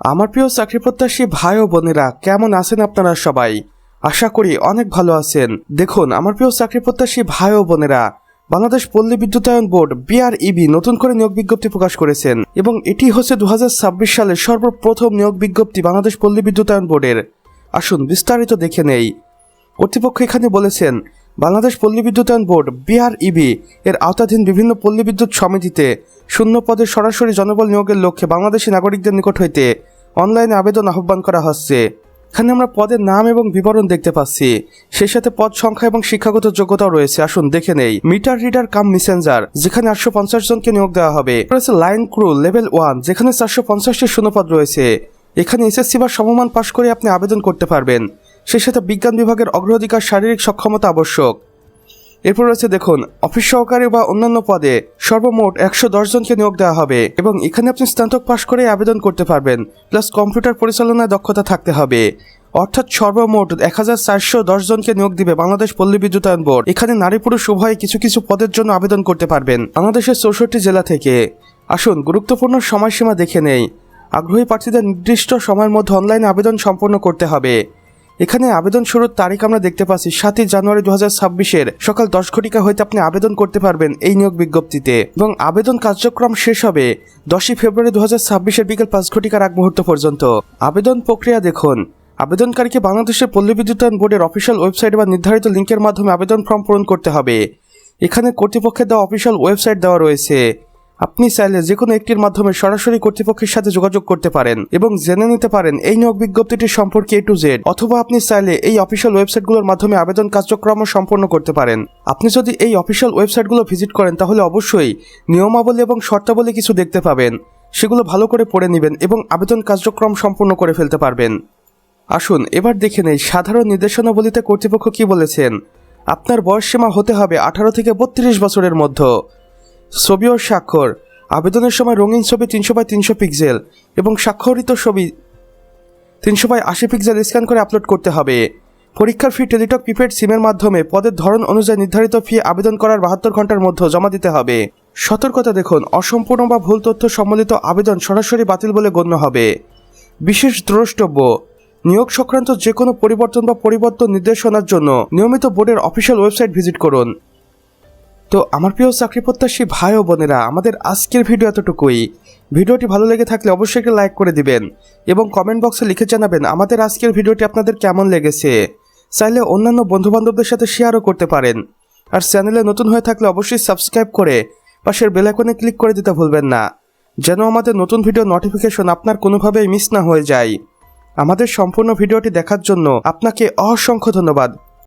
আমার প্রিয় চাকরি প্রত্যাশী ভাই ও বোনেরা, কেমন আছেন আপনারা সবাই? আশা করি অনেক ভালো আছেন। দেখুন, আমার প্রিয় চাকরি প্রত্যাশী ভাই ও বোনেরা, বাংলাদেশ পল্লী বিদ্যুতায়ন বোর্ড, বিআরইবি, নতুন করে নিয়োগ বিজ্ঞপ্তি প্রকাশ করেছেন। এবং এটি হচ্ছে দু হাজার ছাব্বিশ সালের সর্বপ্রথম নিয়োগ বিজ্ঞপ্তি বাংলাদেশ পল্লী বিদ্যুতায়ন বোর্ডের। আসুন বিস্তারিত দেখে নেই। কর্তৃপক্ষ এখানে বলেছেন বাংলাদেশ পল্লী বিদ্যুতায়ন বোর্ড, বিআরইবি, এর আওতাধীন বিভিন্ন পল্লী বিদ্যুৎ সমিতিতে শূন্য পদে সরাসরি জনবল নিয়োগের লক্ষ্যে বাংলাদেশি নাগরিকদের নিকট হইতে অনলাইনে আবেদন আহ্বান করা হচ্ছে। এখানে আমরা পদের নাম এবং বিবরণ দেখতে পাচ্ছি। সেই সাথে পদ সংখ্যা এবং শিক্ষাগত যোগ্যতাও রয়েছে। আসুন দেখে নেই। মিটার রিডার কাম মেসেঞ্জার, যেখানে আটশো পঞ্চাশ জনকে নিয়োগ দেওয়া হবে। রয়েছে লাইন ক্রু, লেভেল ওয়ান, যেখানে চারশো পঞ্চাশটি শূন্যপদ রয়েছে। এখানে এসএসসি বা সমমান পাশ করে আপনি আবেদন করতে পারবেন। সেই সাথে বিজ্ঞান বিভাগের অগ্রাধিকার, শারীরিক সক্ষমতা আবশ্যক। এরপর রয়েছে দেখুন, অফিস সহকারী বা অন্যান্য পদে সর্বমোট একশো দশ জনকে নিয়োগ দেওয়া হবে এবং এখানে আপনি স্নাতক পাশ করে আবেদন করতে পারবেন, প্লাস কম্পিউটার পরিচালনায় দক্ষতা থাকতে হবে। অর্থাৎ সর্বমোট এক হাজার চারশো দশ জনকে নিয়োগ দিবে বাংলাদেশ পল্লী বিদ্যুতায়ন বোর্ড। এখানে নারী পুরুষ উভয়ে কিছু কিছু পদের জন্য আবেদন করতে পারবেন। বাংলাদেশের চৌষট্টি জেলা থেকে। আসুন, গুরুত্বপূর্ণ সময়সীমা দেখে নেই। আগ্রহী প্রার্থীদের নির্দিষ্ট সময়ের মধ্যে অনলাইনে আবেদন সম্পন্ন করতে হবে। এখানে আবেদন শুরুর তারিখ আমরা দেখতে পাচ্ছি সাতই জানুয়ারি দু হাজার ছাব্বিশের সকাল দশ ঘটিকা হইতে আপনি আবেদন করতে পারবেন এই নিয়োগ বিজ্ঞপ্তিতে। এবং আবেদন কার্যক্রম শেষ হবে দশই ফেব্রুয়ারি দু হাজার ছাব্বিশের বিকেল পাঁচ ঘটিকার আগ মুহূর্ত পর্যন্ত। আবেদন প্রক্রিয়া দেখুন। আবেদনকারীকে বাংলাদেশের পল্লী বিদ্যুতায়ন বোর্ডের অফিসিয়াল ওয়েবসাইট বা নির্ধারিত লিঙ্কের মাধ্যমে আবেদন ফর্ম পূরণ করতে হবে। এখানে কর্তৃপক্ষের দেওয়া অফিসিয়াল ওয়েবসাইট দেওয়া রয়েছে। আপনি চাইলে যে কোনো একটির মাধ্যমে সরাসরি কর্তৃপক্ষের সাথে যোগাযোগ করতে পারেন এবং জেনে নিতে পারেন এই নিয়োগ বিজ্ঞপ্তিটি সম্পর্কে এ টু জেড, অথবা আপনি চাইলে এই অফিসিয়াল ওয়েবসাইটগুলোর মাধ্যমে আবেদন কার্যক্রম সম্পন্ন করতে পারেন। আপনি যদি এই অফিসিয়াল ওয়েবসাইটগুলো ভিজিট করেন, তাহলে অবশ্যই নিয়মাবলী এবং শর্তাবলী কিছু দেখতে পাবেন। সেগুলো ভালো করে পড়ে নেবেন এবং আবেদন কার্যক্রম সম্পূর্ণ করে ফেলতে পারবেন। আসুন, এবার দেখে নেই সাধারণ নির্দেশনাবলীতে কর্তৃপক্ষ কি বলেছেন। আপনার বয়সসীমা হতে হবে আঠারো থেকে বত্রিশ বছরের মধ্যে। ছবি ও স্বাক্ষর। আবেদনের সময় রঙিন ছবি তিনশো বাই তিনশো পিক্সেল এবং স্বাক্ষরিত ছবি তিনশো বাই আশি পিক্সেল স্ক্যান করে আপলোড করতে হবে। পরীক্ষার ফি টেলিটক প্রিপেড সিমের মাধ্যমে পদের ধরন অনুযায়ী নির্ধারিত ফি আবেদন করার বাহাত্তর ঘণ্টার মধ্যে জমা দিতে হবে। সতর্কতা দেখুন, অসম্পূর্ণ বা ভুল তথ্য সম্বলিত আবেদন সরাসরি বাতিল বলে গণ্য হবে। বিশেষ দ্রষ্টব্য, নিয়োগ সংক্রান্ত যে কোনো পরিবর্তন বা পরিবর্তন নির্দেশনার জন্য নিয়মিত বোর্ডের অফিসিয়াল ওয়েবসাইট ভিজিট করুন। তো আমার প্রিয় চাকরি প্রত্যাশী ভাই ও বোনেরা, আমাদের আজকের ভিডিও এতটুকুই। ভিডিওটি ভালো লেগে থাকলে অবশ্যই একটি লাইক করে দিবেন এবং কমেন্ট বক্সে লিখে জানাবেন আমাদের আজকের ভিডিওটি আপনাদের কেমন লেগেছে। চাইলে অন্যান্য বন্ধুবান্ধবদের সাথে শেয়ারও করতে পারেন। আর চ্যানেলে নতুন হয়ে থাকলে অবশ্যই সাবস্ক্রাইব করে পাশের বেল আইকনে ক্লিক করে দিতে ভুলবেন না, যেন আমাদের নতুন ভিডিও নোটিফিকেশন আপনার কোনোভাবেই মিস না হয়ে যায়। আমাদের সম্পূর্ণ ভিডিওটি দেখার জন্য আপনাকে অসংখ্য ধন্যবাদ।